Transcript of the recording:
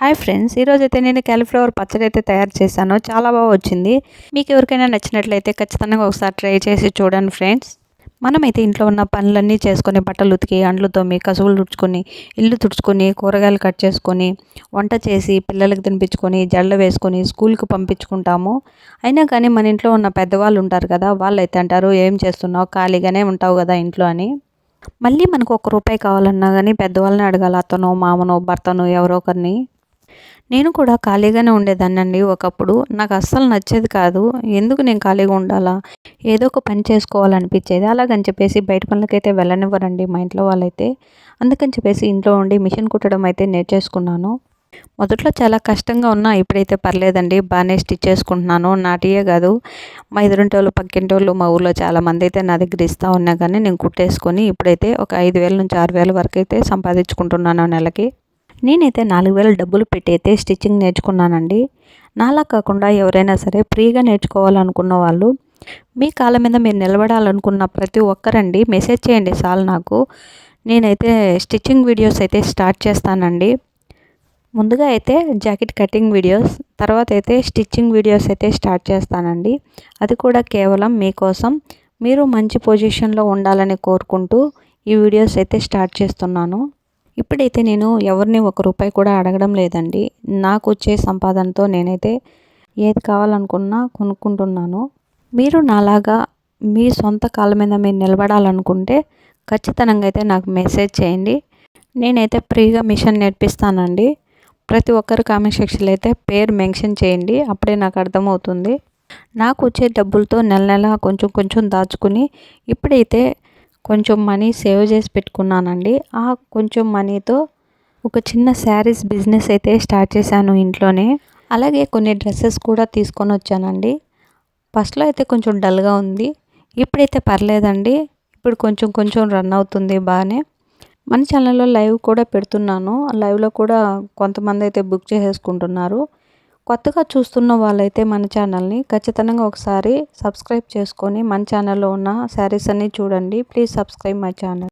Hi friends ఈరోజు అయితే నేను క్యాలీఫ్లవర్ పచ్చడి అయితే తయారు చేశాను. చాలా బాగా వచ్చింది. మీకు ఎవరికైనా నచ్చినట్లయితే ఖచ్చితంగా ఒకసారి ట్రై చేసి చూడండి ఫ్రెండ్స్. మనమైతే ఇంట్లో ఉన్న పనులన్నీ చేసుకొని బట్టలు ఉతికి అండ్లు తోమి కసువులు తుడుచుకొని ఇల్లు తుడుచుకొని కూరగాయలు కట్ చేసుకొని వంట చేసి పిల్లలకి తినిపించుకొని జడలు వేసుకొని స్కూల్కి పంపించుకుంటాము. అయినా కానీ మన ఇంట్లో ఉన్న పెద్దవాళ్ళు ఉంటారు కదా వాళ్ళు అయితే అంటారు ఏం చేస్తున్నావు? ఖాళీగానే ఉంటావు కదా ఇంట్లో అని. మళ్ళీ మనకు ఒక రూపాయి కావాలన్నా కానీ పెద్దవాళ్ళని అడగాలి అతను మామను భర్తను ఎవరో ఒకరిని. నేను కూడా ఖాళీగానే ఉండేదాన్నండి ఒకప్పుడు. నాకు అస్సలు నచ్చేది కాదు. ఎందుకు నేను ఖాళీగా ఉండాలా? ఏదో ఒక పని చేసుకోవాలనిపించేది. అలాగని చెప్పేసి బయట పనులకైతే వెళ్ళనివ్వరండి మా ఇంట్లో వాళ్ళైతే. అందుకని చెప్పేసి ఇంట్లో ఉండి మిషన్ కుట్టడం అయితే నేర్చేసుకున్నాను. మొదట్లో చాలా కష్టంగా ఉన్నా ఇప్పుడైతే పర్లేదండి. బాగానే స్టిచ్ చేసుకుంటున్నాను. నాటియే కాదు. మా ఎదురింటోళ్ళు పక్కింటోళ్ళు మా ఊళ్ళో చాలామంది అయితే నా దగ్గర ఇస్తూ ఉన్నా కానీ నేను కుట్టేసుకొని ఇప్పుడైతే ఒక ఐదు వేల నుంచి ఆరు వేల వరకు అయితే సంపాదించుకుంటున్నాను నెలకి. నేనైతే నాలుగు వేల డబ్బులు పెట్టి అయితే స్టిచ్చింగ్ నేర్చుకున్నానండి. నాలా కాకుండా ఎవరైనా సరే ఫ్రీగా నేర్చుకోవాలనుకున్న వాళ్ళు మీ కాళ్ళ మీద మీరు నిలబడాలనుకున్న ప్రతి ఒక్కరండి మెసేజ్ చేయండి చాలు నాకు. నేనైతే స్టిచ్చింగ్ వీడియోస్ అయితే స్టార్ట్ చేస్తానండి. ముందుగా అయితే జాకెట్ కటింగ్ వీడియోస్ తర్వాత అయితే స్టిచ్చింగ్ వీడియోస్ అయితే స్టార్ట్ చేస్తానండి. అది కూడా కేవలం మీకోసం. మీరు మంచి పొజిషన్లో ఉండాలని కోరుకుంటూ ఈ వీడియోస్ అయితే స్టార్ట్ చేస్తున్నాను. ఇప్పుడైతే నేను ఎవరిని ఒక రూపాయి కూడా అడగడం లేదండి. నాకు వచ్చే సంపాదనతో నేనైతే ఏది కావాలనుకున్నా కొనుక్కుంటున్నాను. మీరు నాలాగా మీ సొంత కాళ్ళ మీద మీరు నిలబడాలనుకుంటే ఖచ్చితంగా అయితే నాకు మెసేజ్ చేయండి. నేనైతే ఫ్రీగా మిషన్ నేర్పిస్తానండి. ప్రతి ఒక్కరు కామెంట్ సెక్షన్లో అయితే పేరు మెన్షన్ చేయండి. అప్పుడే నాకు అర్థమవుతుంది. నాకు వచ్చే డబ్బులతో నెల నెల కొంచెం కొంచెం దాచుకుని ఇప్పుడైతే కొంచెం మనీ సేవ్ చేసి పెట్టుకున్నానండి. ఆ కొంచెం మనీతో ఒక చిన్న శారీస్ బిజినెస్ అయితే స్టార్ట్ చేశాను ఇంట్లోనే. అలాగే కొన్ని డ్రెస్సెస్ కూడా తీసుకొని వచ్చానండి. ఫస్ట్లో అయితే కొంచెం డల్గా ఉంది. ఇప్పుడైతే పర్లేదండి. ఇప్పుడు కొంచెం కొంచెం రన్ అవుతుంది బాగానే. మన ఛానల్లో లైవ్ కూడా పెడుతున్నాను. లైవ్లో కూడా కొంతమంది అయితే బుక్ చేసేసుకుంటున్నారు. కొత్తగా చూస్తున్న వాళ్ళైతే మన ఛానల్ని ఖచ్చితంగా ఒకసారి సబ్స్క్రైబ్ చేసుకొని మన ఛానల్లో ఉన్న శారీస్ అన్నీ చూడండి. Please subscribe my channel.